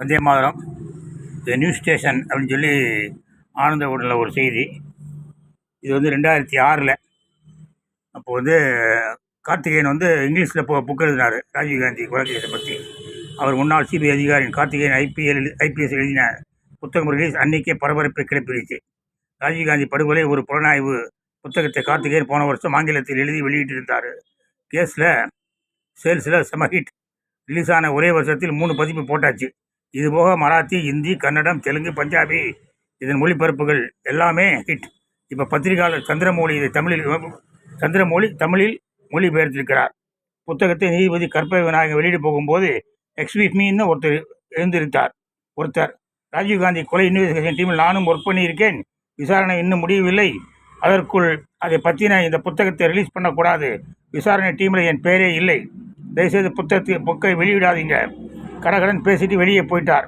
வந்தே மாதிரம். இது news station அப்படின்னு சொல்லி ஆனந்த உடனில் ஒரு செய்தி. இது வந்து ரெண்டாயிரத்தி ஆறில். அப்போ வந்து கார்த்திகேயன் வந்து இங்கிலீஷில் இப்போ புக் எழுதினார் ராஜீவ்காந்தி கொலை பற்றி. அவர் முன்னாள் சிபிஐ அதிகாரியின் கார்த்திகேயன் ஐபிஎல் ஐபிஎஸ் எழுதின புத்தகம் ரிலீஸ் அன்னைக்கே பரபரப்பை கிளப்பிடுச்சு. ராஜீவ்காந்தி படுகொலை ஒரு புலனாய்வு புத்தகத்தை கார்த்திகேயன் போன வருஷம் ஆங்கிலத்தில் எழுதி வெளியிட்டிருந்தார். கேஸில் சேல்ஸில் செம ஹிட் ரிலீஸ் ஆன ஒரே வருஷத்தில் மூணு பதிப்பு போட்டாச்சு. இதுபோக மராத்தி இந்தி கன்னடம் தெலுங்கு பஞ்சாபி இதன் மொழிபெயர்ப்புகள் எல்லாமே ஹிட் இப்போ பத்திரிகையாளர் சந்திரமௌலி இதை தமிழில் சந்திரமௌலி தமிழில் மொழிபெயர்த்திருக்கிறார். புத்தகத்தை நீதிபதி கற்பக விநாயகம் வெளியிட போகும்போது எக்ஸ்பீஸ் மீன்னு ஒருத்தர் எழுந்திருந்தார். ஒருத்தர் ராஜீவ்காந்தி கொலை இன்வெஸ்டிகேஷன் டீமில் நானும் ஒர்க் பண்ணியிருக்கேன். விசாரணை இன்னும் முடியவில்லை. அதற்குள் அதை பற்றின இந்த புத்தகத்தை ரிலீஸ் பண்ணக்கூடாது. விசாரணை டீமில் என் பேரே இல்லை. தயவுசெய்து புத்தகத்தை புக்கை வெளியிடாதீங்க. கடகடன் பேசிட்டு வெளியே போயிட்டார்.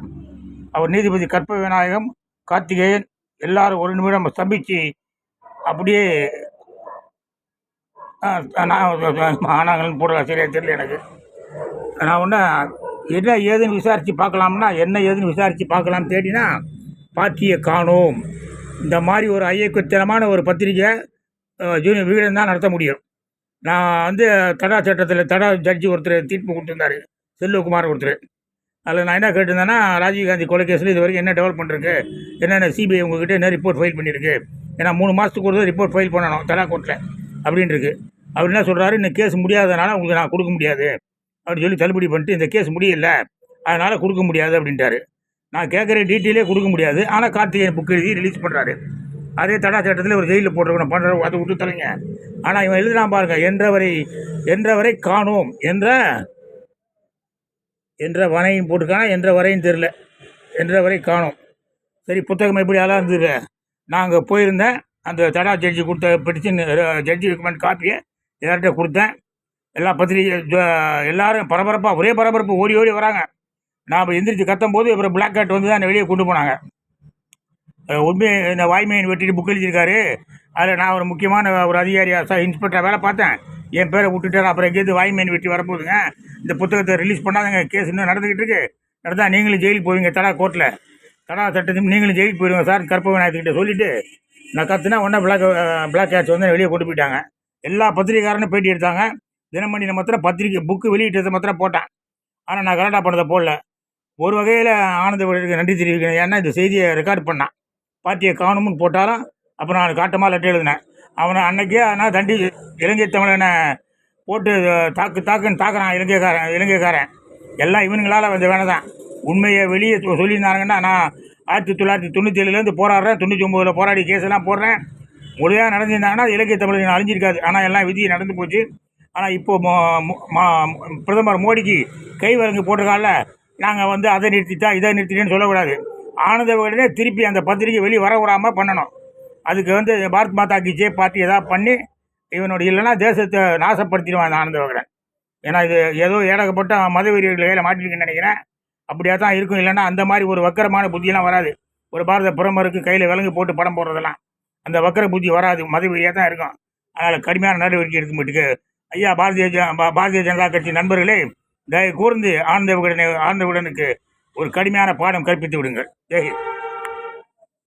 அவர் நீதிபதி கற்ப விநாயகம் கார்த்திகேயன் எல்லாரும் ஒரு நிமிடம் ஸ்தம்பிச்சு அப்படியே ஆ, நான் ஆனாங்கன்னு போடுற சரியா தெரியல எனக்கு. நான் ஒன்று என்ன ஏதுன்னு விசாரித்து பார்க்கலாம்னா என்ன ஏதுன்னு விசாரித்து பார்க்கலாம் தேடினா பாட்டியை காணோம். இந்த மாதிரி ஒரு ஐயக்குத்தனமான ஒரு பத்திரிக்கை ஜூனியர் விகடன் தான் நடத்த முடியும். நான் வந்து தடா சட்டத்தில் தடா ஜட்ஜி ஒருத்தர் தீர்ப்பு கொடுத்துருந்தாரு செல்வகுமார் ஒருத்தர். அதில் நான் என்ன கேட்டிருந்தேன்னா ராஜீவ்காந்தி கொலை கேஸில் இது வரைக்கும் என்ன டெவலப்மெண்ட் இருக்குது என்னென்ன சிபிஐ உங்ககிட்ட என்ன ரிப்போர்ட் ஃபைல் பண்ணியிருக்கு? ஏன்னா மூணு மாதத்துக்கு ஒரு ரிப்போர்ட் ஃபைல் பண்ணணும் தலா கோர்ட்டில் அப்படின்னு இருக்குது அவர் என்ன சொல்கிறாரு இந்த கேஸ் முடியாதனால உங்களுக்கு நான் கொடுக்க முடியாது. அப்படின்னு சொல்லி தள்ளுபடி பண்ணிட்டு இந்த கேஸ் முடியல அதனால் கொடுக்க முடியாது அப்படின்ட்டாரு. நான் கேட்குற டீட்டெயிலே கொடுக்க முடியாது. ஆனால் கார்த்திகேயன் புக் எழுதி ரிலீஸ் பண்ணுறாரு அதே தடா சட்டத்தில் ஒரு ஜெயிலில் போட்டிருக்கணும் பண்ணுற அதை விட்டு தலைங்க ஆனால் இவன் எழுதுனா பாருங்க என்றவரை என்றவரை காணோம் என்ற என்ற வரையும் போட்டுக்கான என்ற வரையும் தெரில என்ற வரை காணும். சரி புத்தகம் எப்படி அதெல்லாம் இருந்தது நான் அங்கே போயிருந்தேன். அந்த தடா ஜட்ஜி கொடுத்த பெட்டிஷன் ஜட்ஜி ரெக்கமெண்ட் காப்பியை எல்லார்கிட்ட கொடுத்தேன். எல்லா பத்திரிகை எல்லாரும் பரபரப்பாக ஒரே பரபரப்பு ஓடி ஓடி வராங்க. நான் எந்திரிச்சு கத்தும் போது அப்புறம் பிளாக் கேட் வந்து தான் வெளியே கொண்டு போனாங்க. உண்மை உண்மையை இந்த வாய்மையின் வெட்டிட்டு புக் எழுதியிருக்காரு. அதில் நான் ஒரு முக்கியமான ஒரு அதிகாரியாக சார் இன்ஸ்பெக்டர் வேலை பார்த்தேன். என் பேரை விட்டுட்டார் அப்புறம் எங்கேருந்து வாய்மையின் வெட்டி வரப்போகுதுங்க. இந்த புத்தகத்தை ரிலீஸ் பண்ணாதங்க. கேஸ் இன்னும் நடந்துக்கிட்டு இருக்கு நடந்தா நீங்களும் ஜெயிலுக்கு போவீங்க. தடா கோர்ட்டில் தடா சட்டத்தையும் நீங்களும் ஜெயிலுக்கு போயிடுங்க சார். கற்பக நாயத்துக்கிட்ட சொல்லிவிட்டு நான் கத்துனா உடனே பிளாக் பிளாக் கேட்ச் வந்து வெளியே கொண்டு போயிட்டாங்க. எல்லா பத்திரிகைக்காரனும் பேட்டி எடுத்தாங்க. தினமணியில் மாத்திரம் பத்திரிக்கை புக்கு வெளியிட்டதை மாத்திரம் போட்டேன். ஆனால் நான் கரெக்டாக பண்ணதை போடல. ஒரு வகையில் ஆனந்த விகடனுக்கு நன்றி தெரிவிக்கிறேன். ஏன்னா இந்த செய்தியை ரெக்கார்ட் பண்ணான். பார்ட்டியை காணும்னு போட்டாலும் அப்புறம் நான் காட்டமாக லெட்டர் எழுதினேன். அவனை அன்னைக்கே ஆனால் தண்டி இலங்கை தமிழனை போட்டு தாக்கு தாக்குன்னு தாக்குறான் இலங்கைக்காரன் இலங்கைக்காரன். எல்லாம் இவனுங்களால் வந்து வேணதான் தான். உண்மையை வெளியே சொல்லியிருந்தாங்கன்னா நான் ஆயிரத்தி தொள்ளாயிரத்தி தொண்ணூற்றி ஏழுலேருந்து போராடுறேன் தொண்ணூற்றி ஒம்போதில் போராடி கேஸெல்லாம் போடுறேன். முழுதாக நடந்திருந்தாங்கன்னா இலங்கை தமிழர்கள் அழிஞ்சிருக்காது. ஆனால் எல்லாம் விதி நடந்து போச்சு. ஆனால் இப்போது மா- பிரதமர் மோடிக்கு கை வழங்கு போட்டிருக்கால நாங்கள் வந்து அதை நிறுத்திட்டா இதை நிறுத்திட்டேன்னு சொல்லக்கூடாது. ஆனந்த விகடனே திருப்பி அந்த பத்திரிக்கை வெளியே வர விடாமல் பண்ணணும். அதுக்கு வந்து பாரத் மாதா கி ஜெய் பார்ட்டி எதாவது பண்ணி இவனோட இல்லைன்னா தேசத்தை நாசப்படுத்திடுவான் அந்த ஆனந்த ஏன்னா இது ஏதோ ஏடகப்பட்ட மதவெறியர்கள் கையில் மாட்டிருக்குன்னு நினைக்கிறேன். அப்படியே தான் இருக்கும். இல்லைன்னா அந்த மாதிரி ஒரு வக்கரமான புத்தியெல்லாம் வராது. ஒரு பாரத பிரமருக்கு கையில் விலங்கு போட்டு படம் போடுறதெல்லாம். அந்த வக்கர புத்தி வராது. மதவெறியாக தான் இருக்கும். அதனால் கடுமையான நடவடிக்கை எடுக்க மாட்டுக்கு. ஐயா பாரதிய பாரதிய ஜனதா கட்சி நண்பர்களே தயவு கூர்ந்து ஆனந்த விகடனை ஆனந்த விகடனுக்கு ஒரு கடுமையான பாடம் கற்பித்து விடுங்கள். ஜெய்ஹிந்த்